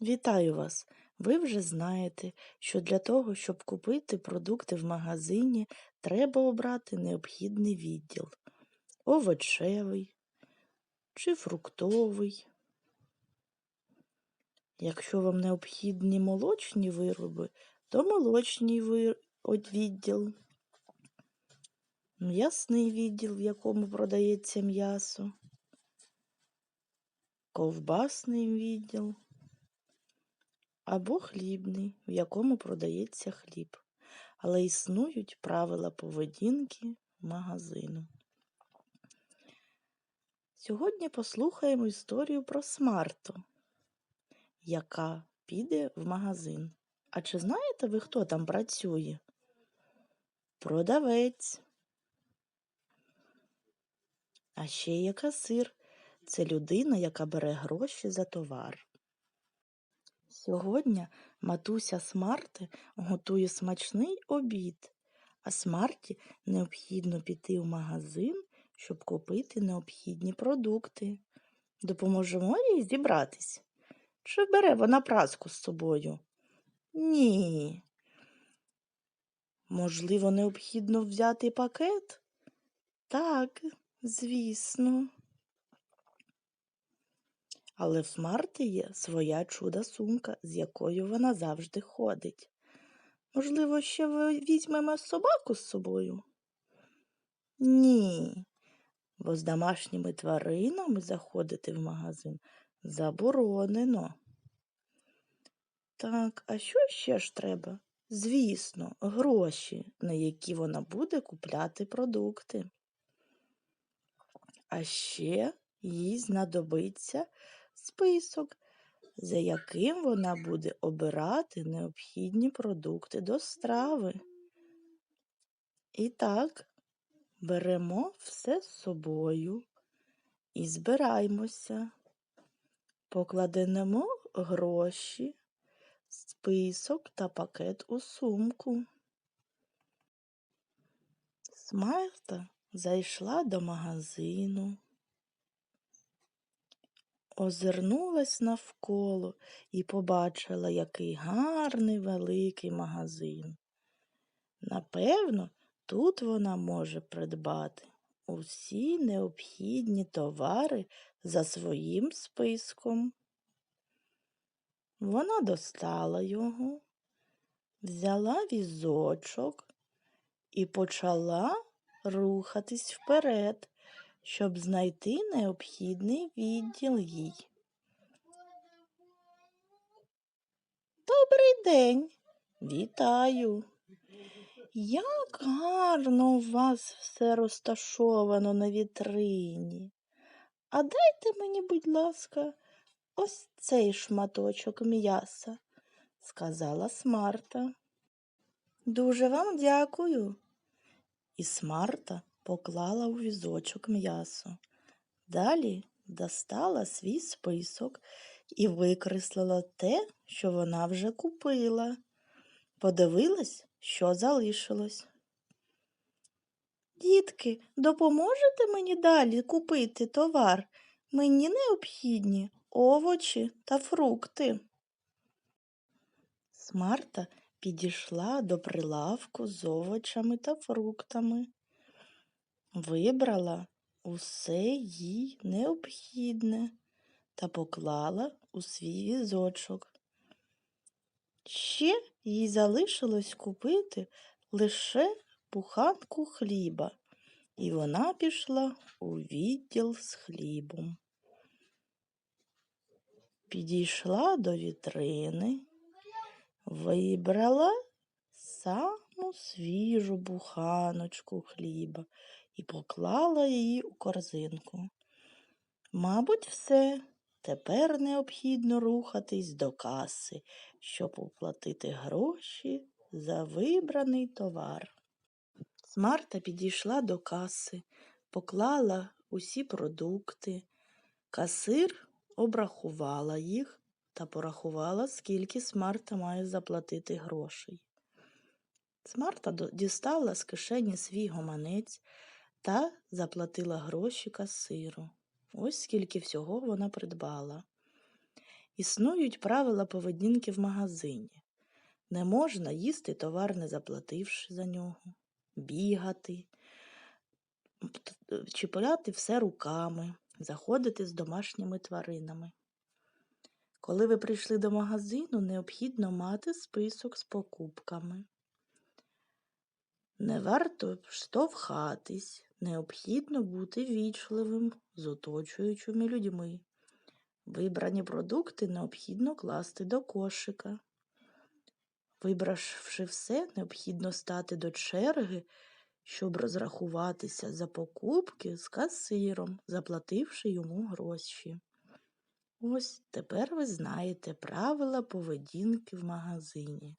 Вітаю вас! Ви вже знаєте, що для того, щоб купити продукти в магазині, треба обрати необхідний відділ овочевий чи фруктовий. Якщо вам необхідні молочні вироби, то молочний ви- от відділ, м'ясний відділ, в якому продається м'ясо, ковбасний відділ або хлібний, в якому продається хліб. Але існують правила поведінки магазину. Сьогодні послухаємо історію про Смарту, яка піде в магазин. А чи знаєте ви, хто там працює? Продавець. А ще є касир. Це людина, яка бере гроші за товар. Сьогодні матуся Смарти готує смачний обід, а Смарті необхідно піти в магазин, щоб купити необхідні продукти. Допоможемо їй зібратись? Чи бере вона праску з собою? Ні. Можливо, необхідно взяти пакет? Так, звісно. Але в Смарти є своя чуда сумка, з якою вона завжди ходить. Можливо, ще ви візьмемо собаку з собою? Ні, бо з домашніми тваринами заходити в магазин заборонено. Так, а що ще ж треба? Звісно, гроші, на які вона буде купляти продукти. А ще їй знадобиться список, за яким вона буде обирати необхідні продукти до страви. І так, беремо все з собою і збираємося, покладемо гроші, список та пакет у сумку. Смарта зайшла до магазину, озирнулась навколо і побачила, який гарний великий магазин. Напевно, тут вона може придбати усі необхідні товари за своїм списком. Вона достала його, взяла візочок і почала рухатись вперед, щоб знайти необхідний відділ їй. Добрий день, вітаю. Як гарно у вас все розташовано на вітрині. А дайте мені, будь ласка, ось цей шматочок м'яса, сказала Смарта. Дуже вам дякую. І Смарта поклала у візочок м'ясо. Далі достала свій список і викреслила те, що вона вже купила. Подивилась, що залишилось. Дітки, допоможете мені далі купити товар? Мені необхідні овочі та фрукти. Смарта підійшла до прилавку з овочами та фруктами. Вибрала усе їй необхідне та поклала у свій візочок. Ще їй залишилось купити лише буханку хліба, і вона пішла у відділ з хлібом. Підійшла до вітрини, вибрала саму свіжу буханочку хліба і поклала її у корзинку. Мабуть, все. Тепер необхідно рухатись до каси, щоб оплатити гроші за вибраний товар. Смарта підійшла до каси, поклала усі продукти. Касир обрахувала їх та порахувала, скільки Смарта має заплатити грошей. Смарта дістала з кишені свій гаманець та заплатила гроші касиру. Ось скільки всього вона придбала. Існують правила поведінки в магазині. Не можна їсти товар, не заплативши за нього, бігати, е, чіпляти все руками, заходити з домашніми тваринами. Коли ви прийшли до магазину, необхідно мати список з покупками. Не варто штовхатись, необхідно бути вічливим з оточуючими людьми. Вибрані продукти необхідно класти до кошика. Вибравши все, необхідно стати до черги, щоб розрахуватися за покупки з касиром, заплативши йому гроші. Ось тепер ви знаєте правила поведінки в магазині.